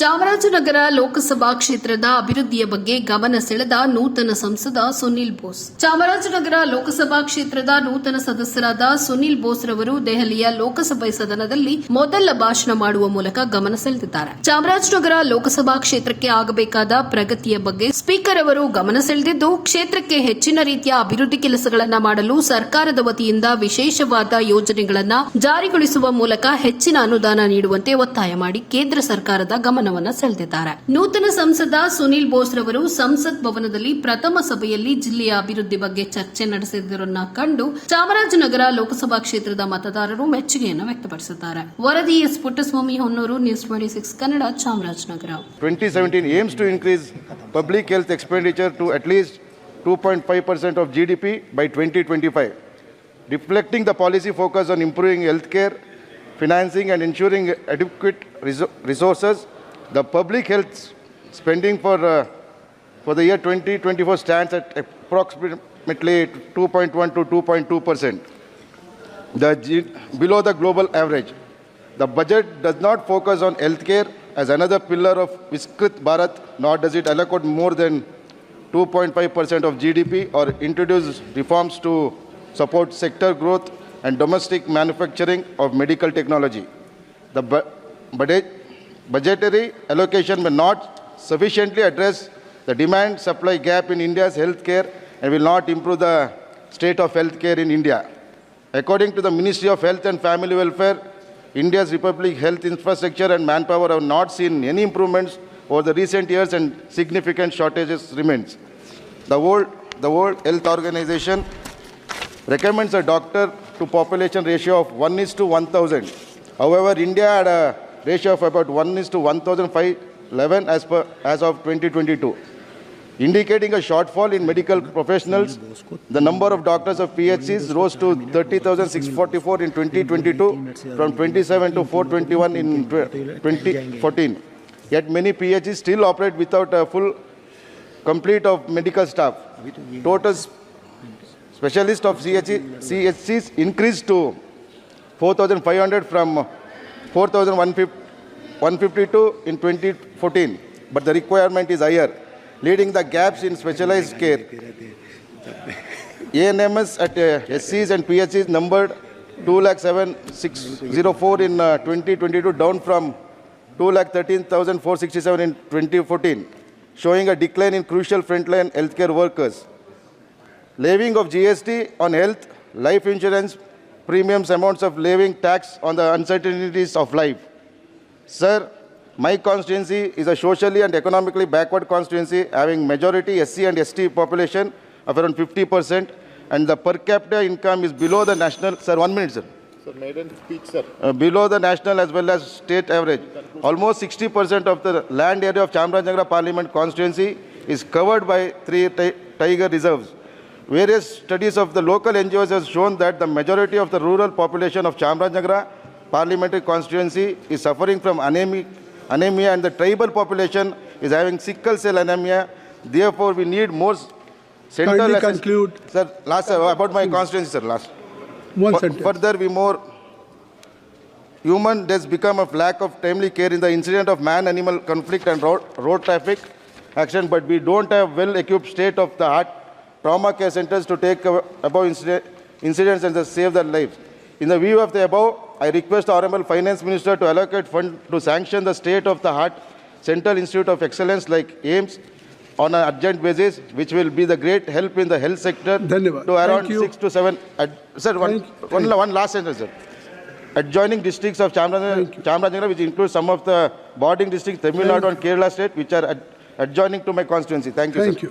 ಚಾಮರಾಜನಗರ ಲೋಕಸಭಾ ಕ್ಷೇತ್ರದ ಅಭಿವೃದ್ಧಿಯ ಬಗ್ಗೆ ಗಮನ ಸೆಳೆದ ನೂತನ ಸಂಸದ ಸುನಿಲ್ ಬೋಸ್. ಚಾಮರಾಜನಗರ ಲೋಕಸಭಾ ಕ್ಷೇತ್ರದ ನೂತನ ಸದಸ್ಯರಾದ ಸುನಿಲ್ ಬೋಸ್ ರವರು ದೆಹಲಿಯ ಲೋಕಸಭೆ ಸದನದಲ್ಲಿ ಮೊದಲ ಭಾಷಣ ಮಾಡುವ ಮೂಲಕ ಗಮನ ಸೆಳೆದಿದ್ದಾರೆ. ಚಾಮರಾಜನಗರ ಲೋಕಸಭಾ ಕ್ಷೇತ್ರಕ್ಕೆ ಆಗಬೇಕಾದ ಪ್ರಗತಿಯ ಬಗ್ಗೆ ಸ್ಪೀಕರ್ ಅವರು ಗಮನ ಸೆಳೆದಿದ್ದು, ಕ್ಷೇತ್ರಕ್ಕೆ ಹೆಚ್ಚಿನ ರೀತಿಯ ಅಭಿವೃದ್ಧಿ ಕೆಲಸಗಳನ್ನು ಮಾಡಲು ಸರ್ಕಾರದ ವತಿಯಿಂದ ವಿಶೇಷವಾದ ಯೋಜನೆಗಳನ್ನು ಜಾರಿಗೊಳಿಸುವ ಮೂಲಕ ಹೆಚ್ಚಿನ ಅನುದಾನ ನೀಡುವಂತೆ ಒತ್ತಾಯ ಮಾಡಿ ಕೇಂದ್ರ ಸರ್ಕಾರದ ಗಮನವನ್ನು ಸೆಳೆದಿದ್ದಾರೆ ನೂತನ ಸಂಸದ ಸುನಿಲ್ ಬೋಸ್ ರವರು ಸಂಸತ್ ಭವನದಲ್ಲಿ ಪ್ರಥಮ ಸಭೆಯಲ್ಲಿ ಜಿಲ್ಲೆಯ ಅಭಿವೃದ್ಧಿ ಬಗ್ಗೆ ಚರ್ಚೆ ನಡೆಸಿದ್ದರನ್ನ ಕಂಡು ಚಾಮರಾಜನಗರ ಲೋಕಸಭಾ ಕ್ಷೇತ್ರದ ಮತದಾರರು ಮೆಚ್ಚುಗೆಯನ್ನು ವ್ಯಕ್ತಪಡಿಸಿದ್ದಾರೆ ವರದಿ S Puttaswamy Honnur news twenty six Kannada Chamarajanagar 2017 aims to increase public health expenditure to at least 2.5% of twenty by 2025, reflecting the policy focus on improving healthcare, financing, and ensuring adequate resources. The public health spending for, uh, for the year 2024 stands at approximately 2.1 to 2.2%, the G- below the global average. The budget does not focus on healthcare as another pillar of Viskrit Bharat, nor does it allocate more than 2.5% of GDP or introduce reforms to support sector growth and domestic manufacturing of medical technology. The bu- budget, budgetary allocation may not sufficiently address the demand supply gap in India's healthcare and will not improve the state of healthcare in India. According to the Ministry of Health and Family Welfare, India's Republic health infrastructure and manpower have not seen any improvements over the recent years and significant shortages remains. The World, the World Health Organization recommends a doctor to population ratio of 1 is to 1000. However, India had a ratio of about 1 is to 1511 as, per, as of 2022 indicating a shortfall in medical professionals. The number of doctors of PHCs rose to 30,644 in 2022 from 27 to 421 in 2014. Yet many PHCs still operate without a full complete of medical staff. Total specialists of CHCs increased to 4,500 from 4,152 in 2014, but the requirement is higher leading the gaps in specialized care. ANMS at uh, SCs and PHCs numbered 2,7604 in uh, 2022, down from 2,13,467 in 2014, showing a decline in crucial frontline healthcare workers. Levying of GST on health, life insurance, premiums, amounts of levying tax on the uncertainties of life. Sir, my constituency is a socially and economically backward constituency having majority SC and ST population of around 50% and the per capita income is below the national, sir, one minute, sir. Sir, maiden speech, sir. Uh, below the national as well as state average. Almost 60% of the land area of Chamarajanagar Parliament constituency is covered by three tiger reserves. Various studies of the local NGOs have shown that the majority of the rural population of Chamarajanagar parliamentary constituency is suffering from anemic, anemia and the tribal population is having sickle cell anemia. Therefore, we need more central... Kindly conclude. Sir, last, sir, about my constituency, sir, last. One Fu- sentence. Further, we more human deaths become of lack of timely care in the incident of man-animal conflict and road, road traffic action, but we don't have well-equipped state-of-the-art trauma care centers to take above incident, incidents and save their lives. In the view of the above, I request the Honorable Finance Minister to allocate fund to sanction the state-of-the-art Central Institute of Excellence like AIMS on an urgent basis, which will be the great help in the health sector Dhanyavad. to around Thank you. six to seven. Sir, one, Thank- one, one last sentence, sir. Adjoining districts of Chamarajanagar, which includes some of the bordering districts, Tamil Nadu and Kerala state, which are ad- adjoining to my constituency. Thank you, sir. Thank you.